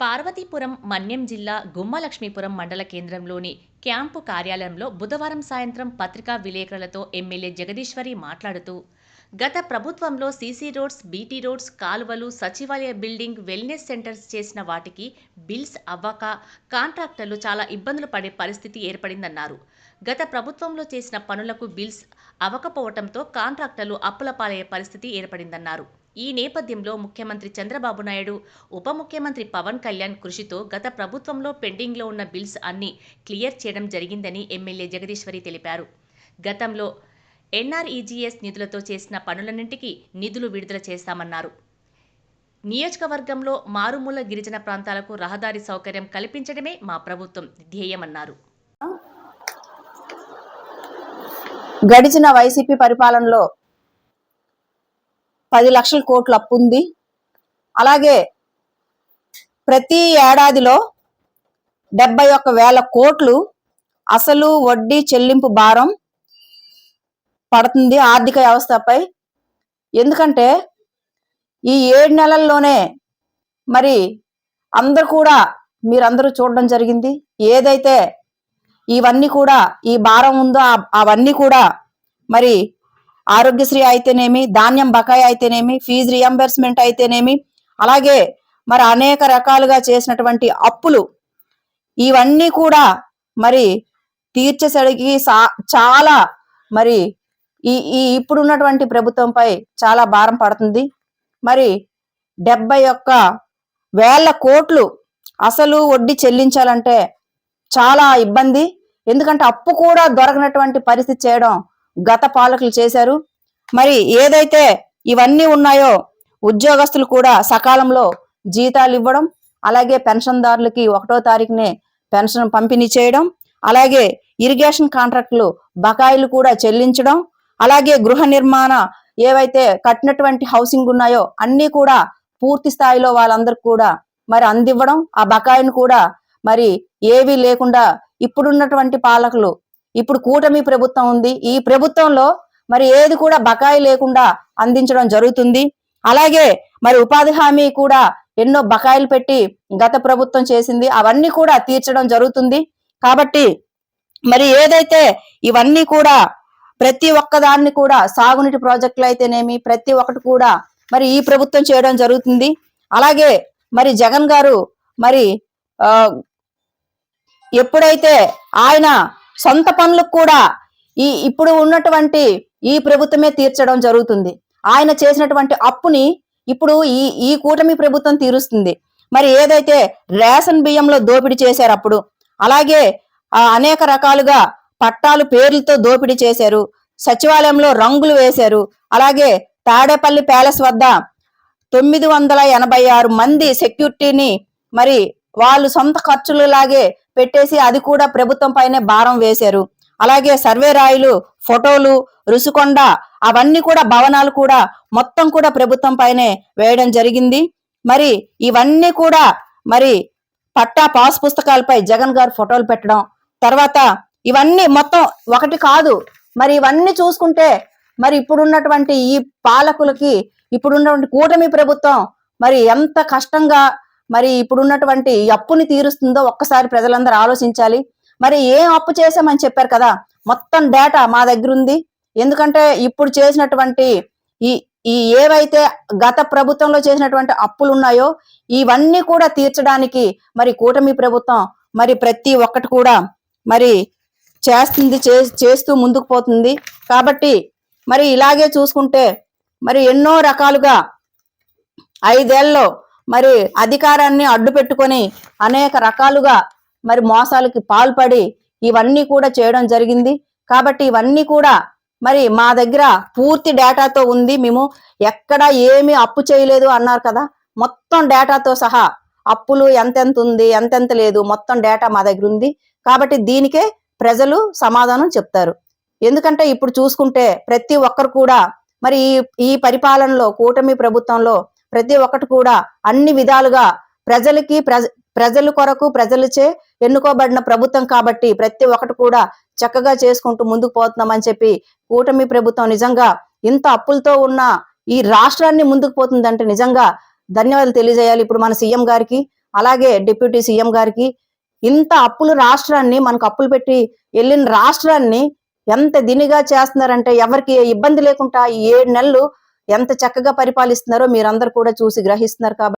పార్వతీపురం మన్యం జిల్లా గుమ్మలక్ష్మీపురం మండల కేంద్రంలోని క్యాంపు కార్యాలయంలో బుధవారం సాయంత్రం పత్రికా విలేకరులతో ఎమ్మెల్యే జగదీశ్వరి మాట్లాడుతూ గత ప్రభుత్వంలో సీసీ రోడ్స్ బీటీ రోడ్స్ కాలువలు సచివాలయ బిల్డింగ్ వెల్నెస్ సెంటర్స్ చేసిన వాటికి బిల్స్ అవ్వక కాంట్రాక్టర్లు చాలా ఇబ్బందులు పడే పరిస్థితి ఏర్పడిందన్నారు. గత ప్రభుత్వంలో చేసిన పనులకు బిల్స్ అవ్వకపోవడంతో కాంట్రాక్టర్లు అప్పుల పాలయ్యే పరిస్థితి ఏర్పడిందన్నారు. ఈ నేపథ్యంలో ముఖ్యమంత్రి చంద్రబాబు నాయుడు ఉప ముఖ్యమంత్రి పవన్ కళ్యాణ్ కృషితో గత ప్రభుత్వంలో పెండింగ్లో ఉన్న బిల్స్ అన్ని క్లియర్ చేయడం జరిగిందని ఎమ్మెల్యే జగదీశ్వరి తెలిపారు. గతంలో ఎన్ఆర్ఈజీఎస్ నిధులతో చేసిన పనులన్నింటికీ నిధులు విడుదల చేస్తామన్నారు. నియోజకవర్గంలో మారుమూల గిరిజన ప్రాంతాలకు రహదారి సౌకర్యం కల్పించడమే మా ప్రభుత్వం ధ్యేయమన్నారు. గడిచిన వైసీపీ పరిపాలనలో పది లక్షల కోట్లు అప్పు ఉంది. అలాగే ప్రతి ఏడాదిలో డెబ్బై ఒక్క వేల కోట్లు అసలు వడ్డీ చెల్లింపు భారం పడుతుంది ఆర్థిక వ్యవస్థపై. ఎందుకంటే ఈ ఏడు నెలల్లోనే మరి అందరు కూడా మీరందరూ చూడడం జరిగింది. ఏదైతే ఇవన్నీ కూడా ఈ భారం ఉందో అవన్నీ కూడా మరి ఆరోగ్యశ్రీ అయితేనేమి ధాన్యం బకాయి అయితేనేమి ఫీజు రియంబర్స్మెంట్ అయితేనేమి అలాగే మరి అనేక రకాలుగా చేసినటువంటి అప్పులు. ఇవన్నీ కూడా మరి తీర్చేసరికి సా- చాలా మరి ఈ ఈ ఇప్పుడున్నటువంటి ప్రభుత్వంపై చాలా భారం పడుతుంది. మరి డెబ్బై ఒక్క వేల కోట్లు అసలు వడ్డీ చెల్లించాలంటే చాలా ఇబ్బంది. ఎందుకంటే అప్పు కూడా దొరకనటువంటి పరిస్థితి చేయడం గత పాలకులు చేశారు. మరి ఏదైతే ఇవన్నీ ఉన్నాయో ఉద్యోగస్తులు కూడా సకాలంలో జీతాలు ఇవ్వడం అలాగే పెన్షన్దారులకి ఒకటో తారీఖునే పెన్షన్ పంపిణీ చేయడం అలాగే ఇరిగేషన్ కాంట్రాక్టులు బకాయిలు కూడా చెల్లించడం అలాగే గృహ నిర్మాణ ఏవైతే కట్టినటువంటి హౌసింగ్ ఉన్నాయో అన్నీ కూడా పూర్తి స్థాయిలో వాళ్ళందరికి కూడా మరి అందివ్వడం ఆ బకాయిని కూడా మరి ఏవీ లేకుండా ఇప్పుడున్నటువంటి పాలకులు ఇప్పుడు కూటమి ప్రభుత్వం ఉంది. ఈ ప్రభుత్వంలో మరి ఏది కూడా బకాయి లేకుండా అందించడం జరుగుతుంది. అలాగే మరి ఉపాధి హామీ కూడా ఎన్నో బకాయిలు పెట్టి గత ప్రభుత్వం చేసింది. అవన్నీ కూడా తీర్చడం జరుగుతుంది. కాబట్టి మరి ఏదైతే ఇవన్నీ కూడా ప్రతి ఒక్కదాన్ని కూడా సాగునీటి ప్రాజెక్టులు అయితేనేమి ప్రతి ఒక్కటి కూడా మరి ఈ ప్రభుత్వం చేయడం జరుగుతుంది. అలాగే మరి జగన్ గారు మరి ఎప్పుడైతే ఆయన సొంత పనులకు కూడా ఈ ఇప్పుడు ఉన్నటువంటి ఈ ప్రభుత్వమే తీర్చడం జరుగుతుంది. ఆయన చేసినటువంటి అప్పుని ఇప్పుడు ఈ ఈ కూటమి ప్రభుత్వం తీరుస్తుంది. మరి ఏదైతే రేషన్ బియ్యంలో దోపిడీ చేశారు అప్పుడు అలాగే అనేక రకాలుగా పట్టాలు పేర్లతో దోపిడీ చేశారు. సచివాలయంలో రంగులు వేశారు. అలాగే తాడేపల్లి ప్యాలెస్ వద్ద తొమ్మిది వందల ఎనభై ఆరు మంది సెక్యూరిటీని మరి వాళ్ళు సొంత ఖర్చులు లాగే పెట్టేసి అది కూడా ప్రభుత్వం పైనే భారం వేశారు. అలాగే సర్వే రాయిలు ఫోటోలు రుసుకొండ అవన్నీ కూడా భవనాలు కూడా మొత్తం కూడా ప్రభుత్వం పైనే వేయడం జరిగింది. మరి ఇవన్నీ కూడా మరి పట్టా పాస్ పుస్తకాలపై జగన్ గారు ఫోటోలు పెట్టడం తర్వాత ఇవన్నీ మొత్తం ఒకటి కాదు మరి ఇవన్నీ చూసుకుంటే మరి ఇప్పుడున్నటువంటి ఈ పాలకులకి ఇప్పుడున్నటువంటి కూటమి ప్రభుత్వం మరి ఎంత కష్టంగా మరి ఇప్పుడున్నటువంటి ఉన్నటువంటి అప్పుని తీరుస్తుందో ఒక్కసారి ప్రజలందరూ ఆలోచించాలి. మరి ఏం అప్పు చేశామని చెప్పారు కదా? మొత్తం డేటా మా దగ్గర ఉంది ఎందుకంటే ఇప్పుడు చేసినటువంటి ఈ ఈ ఏవైతే గత ప్రభుత్వంలో చేసినటువంటి అప్పులు ఉన్నాయో ఇవన్నీ కూడా తీర్చడానికి మరి కూటమి ప్రభుత్వం మరి ప్రతి ఒక్కటి కూడా మరి చేస్తుంది చే- చేస్తూ ముందుకు పోతుంది. కాబట్టి మరి ఇలాగే చూసుకుంటే మరి ఎన్నో రకాలుగా ఐదేళ్ళలో మరి అధికారాన్ని అడ్డు పెట్టుకొని అనేక రకాలుగా మరి మోసాలకి పాల్పడి ఇవన్నీ కూడా చేయడం జరిగింది. కాబట్టి ఇవన్నీ కూడా మరి మా దగ్గర పూర్తి డేటాతో ఉంది. మేము ఎక్కడ ఏమి అప్పు చేయలేదు అన్నారు కదా. మొత్తం డేటాతో సహా అప్పులు ఎంతెంత ఉంది ఎంతెంత లేదు మొత్తం డేటా మా దగ్గర ఉంది. కాబట్టి దీనికే ప్రజలు సమాధానం చెప్తారు. ఎందుకంటే ఇప్పుడు చూసుకుంటే ప్రతి ఒక్కరు కూడా మరి ఈ ఈ పరిపాలనలో కూటమి ప్రభుత్వంలో ప్రతి ఒక్కటి కూడా అన్ని విధాలుగా ప్రజలకి ప్రజ ప్రజల కొరకు ప్రజలచే ఎన్నుకోబడిన ప్రభుత్వం కాబట్టి ప్రతి ఒక్కటి కూడా చక్కగా చేసుకుంటూ ముందుకు పోతున్నామని చెప్పి కూటమి ప్రభుత్వం నిజంగా ఇంత అప్పులతో ఉన్న ఈ రాష్ట్రాన్ని ముందుకు పోతుందంటే నిజంగా ధన్యవాదాలు తెలియజేయాలి ఇప్పుడు మన సీఎం గారికి అలాగే డిప్యూటీ సీఎం గారికి. ఇంత అప్పులు రాష్ట్రాన్ని మనకు అప్పులు పెట్టి వెళ్ళిన రాష్ట్రాన్ని ఎంత దినిగా చేస్తున్నారంటే ఎవరికి ఇబ్బంది లేకుండా ఈ ఏడు నెలలు ఎంత చక్కగా పరిపాలిస్తున్నారో మీరందరూ కూడా చూసి గ్రహిస్తున్నారు కాబట్టి